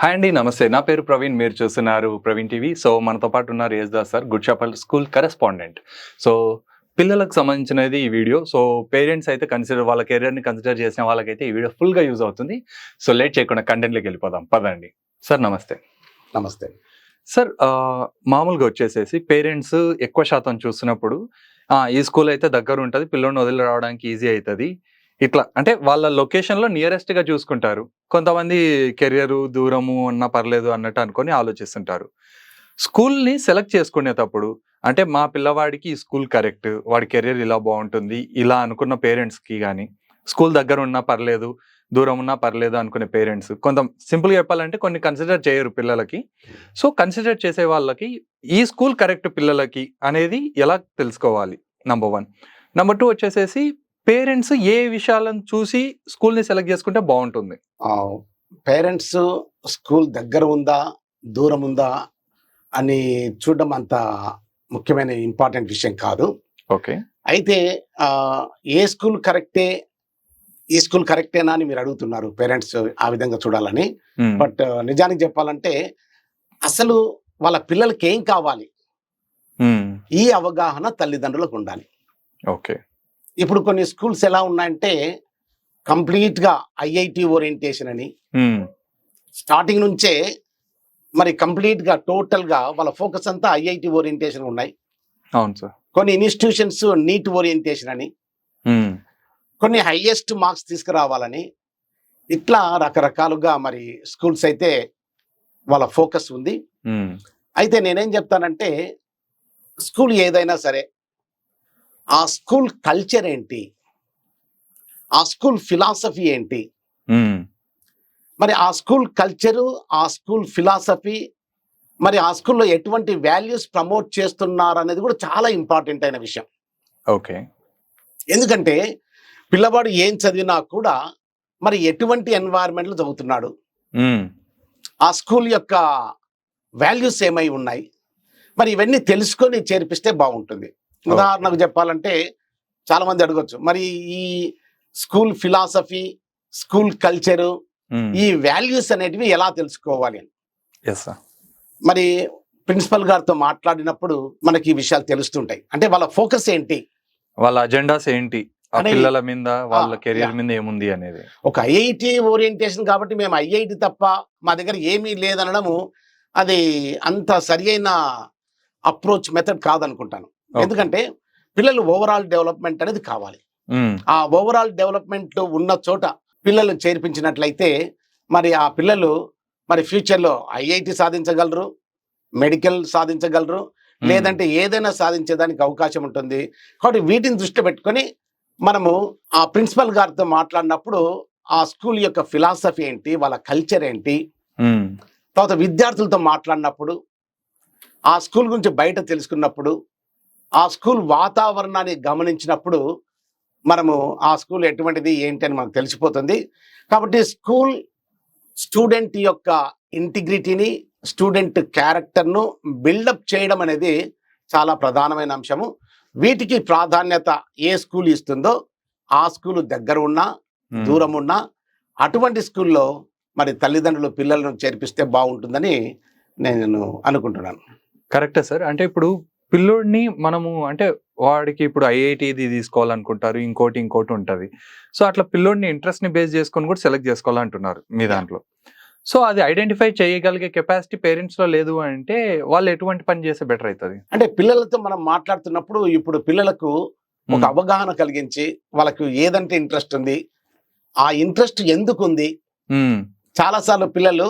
Hi అండి నమస్తే. నా పేరు ప్రవీణ్ మీరు చూస్తున్నారు ప్రవీణ్ టీవీ. సో మనతో పాటు ఉన్నారు Yesudas sir good shepherd school correspondent. So పిల్లలకు సంబంధించినది ఈ వీడియో. సో పేరెంట్స్ అయితే కన్సిడర్ వాళ్ళ కెరియర్ని కన్సిడర్ చేసిన వాళ్ళకైతే ఈ వీడియో ఫుల్గా యూజ్ అవుతుంది. సో లేట్ చేయకుండా కంటెంట్లోకి వెళ్ళిపోదాం. పదండి. సార్ నమస్తే. నమస్తే. సార్ మామూలుగా వచ్చేసేసి పేరెంట్స్ ఎక్కువ శాతం చూస్తున్నప్పుడు "ఆ, ఈ స్కూల్ అయితే దగ్గర ఉంటుంది పిల్లోని వదిలి రావడానికి ఈజీ అవుతుంది. ఇట్లా అంటే వాళ్ళ లొకేషన్లో నియరెస్ట్గా చూసుకుంటారు. కొంతమంది కెరియర్ దూరము అన్నా పర్లేదు అన్నట్టు అనుకొని ఆలోచిస్తుంటారు. స్కూల్ని సెలెక్ట్ చేసుకునేటప్పుడు అంటే మా పిల్లవాడికి ఈ స్కూల్ కరెక్ట్ వాడి కెరియర్ ఇలా బాగుంటుంది ఇలా అనుకున్న పేరెంట్స్కి కానీ స్కూల్ దగ్గర ఉన్నా పర్లేదు దూరం ఉన్నా పర్లేదు అనుకునే పేరెంట్స్ కొంత సింపుల్గా చెప్పాలంటే కొన్ని కన్సిడర్ చేయరు పిల్లలకి. సో కన్సిడర్ చేసే వాళ్ళకి ఈ స్కూల్ కరెక్ట్ పిల్లలకి అనేది ఎలా తెలుసుకోవాలి? నంబర్ వన్ నెంబర్ టూ వచ్చేసేసి పేరెంట్స్ ఏ విషయాలను చూసి స్కూల్ని సెలెక్ట్ చేసుకుంటే బాగుంటుంది. పేరెంట్స్ స్కూల్ దగ్గర ఉందా దూరం ఉందా అని చూడడం అంత ముఖ్యమైన ఇంపార్టెంట్ విషయం కాదు. ఓకే. అయితే ఏ స్కూల్ కరెక్టే ఈ స్కూల్ కరెక్టేనా అని మీరు అడుగుతున్నారు పేరెంట్స్ ఆ విధంగా చూడాలని. బట్ నిజానికి చెప్పాలంటే అసలు వాళ్ళ పిల్లలకి ఏం కావాలి? ఈ అవగాహన తల్లిదండ్రులకు ఉండాలి. ఓకే. ఇప్పుడు కొన్ని స్కూల్స్ ఎలా ఉన్నాయంటే complete గా ఐఐటి ఓరియంటేషన్ అని. స్టార్టింగ్ నుంచే మరి కంప్లీట్గా టోటల్గా వాళ్ళ ఫోకస్ అంతా ఐఐటి ఓరియంటేషన్ ఉన్నాయి. అవును సార్. కొన్ని ఇన్స్టిట్యూషన్స్ నీట్ ఓరియంటేషన్ అని. కొన్ని హైయెస్ట్ మార్క్స్ తీసుకురావాలని. ఇట్లా రకరకాలుగా మరి స్కూల్స్ అయితే వాళ్ళ ఫోకస్ ఉంది. అయితే నేనేం చెప్తానంటే స్కూల్ ఏదైనా సరే ఆ స్కూల్ కల్చర్ ఏంటి? ఆ స్కూల్ ఫిలాసఫీ ఏంటి? మరి ఆ స్కూల్ కల్చరు ఆ స్కూల్ ఫిలాసఫీ మరి ఆ స్కూల్లో ఎటువంటి వాల్యూస్ ప్రమోట్ చేస్తున్నారు అనేది కూడా చాలా ఇంపార్టెంట్ అయిన విషయం. ఓకే. ఎందుకంటే పిల్లవాడు ఏం చదివినా కూడా మరి ఎటువంటి ఎన్వైరన్మెంట్లో చదువుతున్నాడు? ఆ స్కూల్ యొక్క వాల్యూస్ ఏమై ఉన్నాయి? మరి ఇవన్నీ తెలుసుకొని చేర్పిస్తే బాగుంటుంది. ఉదాహరణకు చెప్పాలంటే చాలా మంది అడగొచ్చు. మరి ఈ స్కూల్ ఫిలాసఫీ స్కూల్ కల్చరు ఈ వాల్యూస్ అనేటివి ఎలా తెలుసుకోవాలి అని. మరి ప్రిన్సిపల్ గారితో మాట్లాడినప్పుడు మనకి ఈ విషయాలు తెలుస్తుంటాయి. అంటే వాళ్ళ ఫోకస్ ఏంటి? వాళ్ళ అజెండాస్ ఏంటి? పిల్లల మీద వాళ్ళ yeah. మీద ఏముంది అనేది. ఒక ఐఐటి ఓరియంటేషన్ కాబట్టి మేము ఐఐటి తప్ప మా దగ్గర ఏమీ లేదనడము అది అంత సరి అయిన అప్రోచ్ మెథడ్ కాదనుకుంటాను. ఎందుకంటే పిల్లలు ఓవరాల్ డెవలప్మెంట్ అనేది కావాలి. ఆ ఓవరాల్ డెవలప్మెంట్ ఉన్న చోట పిల్లలు చేర్పించినట్లయితే మరి ఆ పిల్లలు మరి ఫ్యూచర్లో ఐఐటి సాధించగలరు మెడికల్ సాధించగలరు. లేదంటే ఏదైనా సాధించేదానికి అవకాశం ఉంటుంది కాబట్టి వీటిని దృష్టిలో పెట్టుకొని మనము ఆ ప్రిన్సిపల్ గారితో మాట్లాడినప్పుడు ఆ స్కూల్ యొక్క ఫిలాసఫీ ఏంటి వాళ్ళ కల్చర్ ఏంటి. తర్వాత విద్యార్థులతో మాట్లాడినప్పుడు ఆ స్కూల్ గురించి బయట తెలుసుకున్నప్పుడు ఆ స్కూల్ వాతావరణాన్ని గమనించినప్పుడు మనము ఆ స్కూల్ ఎటువంటిది ఏంటి అని మనకు తెలిసిపోతుంది. కాబట్టి స్కూల్ స్టూడెంట్ యొక్క ఇంటిగ్రిటీని స్టూడెంట్ క్యారెక్టర్ను బిల్డప్ చేయడం అనేది చాలా ప్రధానమైన అంశము. వీటికి ప్రాధాన్యత ఏ స్కూల్ ఇస్తుందో ఆ స్కూల్ దగ్గర ఉన్నా. దూరం ఉన్నా అటువంటి స్కూల్లో మరి తల్లిదండ్రులు పిల్లలను చేర్పిస్తే బాగుంటుందని నేను అనుకుంటున్నాను. కరెక్టే సార్. అంటే ఇప్పుడు పిల్లోడిని మనము అంటే వాడికి ఇప్పుడు ఐఐటి ఇది తీసుకోవాలనుకుంటారు ఇంకోటి ఇంకోటి ఉంటది. సో అట్లా పిల్లోడిని ఇంట్రెస్ట్ని బేస్ చేసుకొని కూడా సెలెక్ట్ చేసుకోవాలంటున్నారు మీ. దాంట్లో. సో అది ఐడెంటిఫై చేయగలిగే కెపాసిటీ పేరెంట్స్లో లేదు అంటే వాళ్ళు ఎటువంటి పని చేస్తే బెటర్ అవుతుంది అంటే పిల్లలతో మనం మాట్లాడుతున్నప్పుడు ఇప్పుడు పిల్లలకు ఒక అవగాహన కలిగించి వాళ్ళకు ఏదంటే ఇంట్రెస్ట్ ఉంది ఆ ఇంట్రెస్ట్ ఎందుకు ఉంది చాలాసార్లు పిల్లలు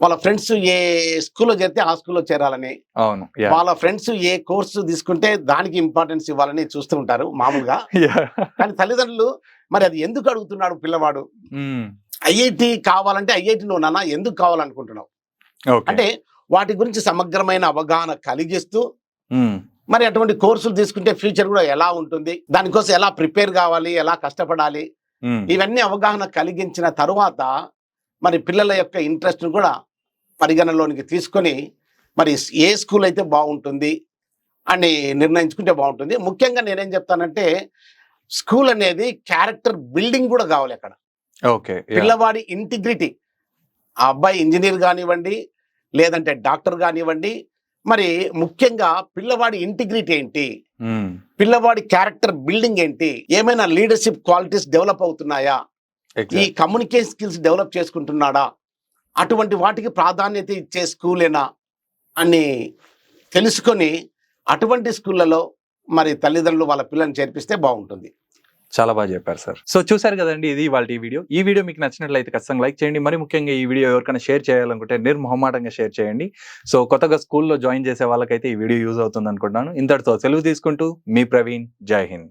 వాళ్ళ ఫ్రెండ్స్ ఏ స్కూల్లో చేరితే ఆ స్కూల్లో చేరాలని అవును. వాళ్ళ ఫ్రెండ్స్ ఏ కోర్సు తీసుకుంటే దానికి ఇంపార్టెన్స్ ఇవ్వాలని చూస్తూ ఉంటారు మామూలుగా. కానీ తల్లిదండ్రులు మరి అది ఎందుకు అడుగుతున్నాడు పిల్లవాడు మ్మ్. ఐఐటి కావాలంటే ఐఐటి నువ్వు నాన్న ఎందుకు కావాలనుకుంటున్నావు. అంటే వాటి గురించి సమగ్రమైన అవగాహన కలిగిస్తూ మ్మ్. మరి అటువంటి కోర్సులు తీసుకుంటే ఫ్యూచర్ కూడా ఎలా ఉంటుంది దానికోసం ఎలా ప్రిపేర్ కావాలి ఎలా కష్టపడాలి మ్మ్. ఇవన్నీ అవగాహన కలిగించిన తరువాత మరి పిల్లల యొక్క ఇంట్రెస్ట్ను కూడా పరిగణలోనికి తీసుకొని మరి ఏ స్కూల్ అయితే బాగుంటుంది అని నిర్ణయించుకుంటే బాగుంటుంది. ముఖ్యంగా నేనేం చెప్తానంటే స్కూల్ అనేది క్యారెక్టర్ బిల్డింగ్ కూడా కావాలి అక్కడ. ఓకే పిల్లవాడి ఇంటిగ్రిటీ ఆ అబ్బాయి ఇంజనీర్ కానివ్వండి లేదంటే డాక్టర్ కానివ్వండి మరి ముఖ్యంగా పిల్లవాడి ఇంటిగ్రిటీ ఏంటి? పిల్లవాడి క్యారెక్టర్ బిల్డింగ్ ఏంటి? ఏమైనా లీడర్షిప్ క్వాలిటీస్ డెవలప్ అవుతున్నాయా? ఈ. కమ్యూనికేషన్ స్కిల్స్ డెవలప్ చేసుకుంటున్నాడా? అటువంటి వాటికి ప్రాధాన్యత ఇచ్చే స్కూలేనా అని తెలుసుకొని అటువంటి స్కూళ్ళలో మరి తల్లిదండ్రులు వాళ్ళ పిల్లల్ని చేర్పిస్తే బాగుంటుంది. చాలా బాగా చెప్పారు సార్. సో చూసారు కదండి ఇది వాళ్ళ ఈ వీడియో. ఈ వీడియో మీకు నచ్చినట్లయితే ఖచ్చితంగా లైక్ చేయండి. మరి ముఖ్యంగా ఈ వీడియో ఎవరికైనా షేర్ చేయాలనుకుంటే నిర్మహమాటంగా షేర్ చేయండి. సో కొత్తగా స్కూల్లో జాయిన్ చేసే వాళ్ళకైతే ఈ వీడియో యూజ్ అవుతుంది అనుకుంటున్నాను ఇంతటితో సెలవు తీసుకుంటూ మీ ప్రవీణ్. జై హింద్.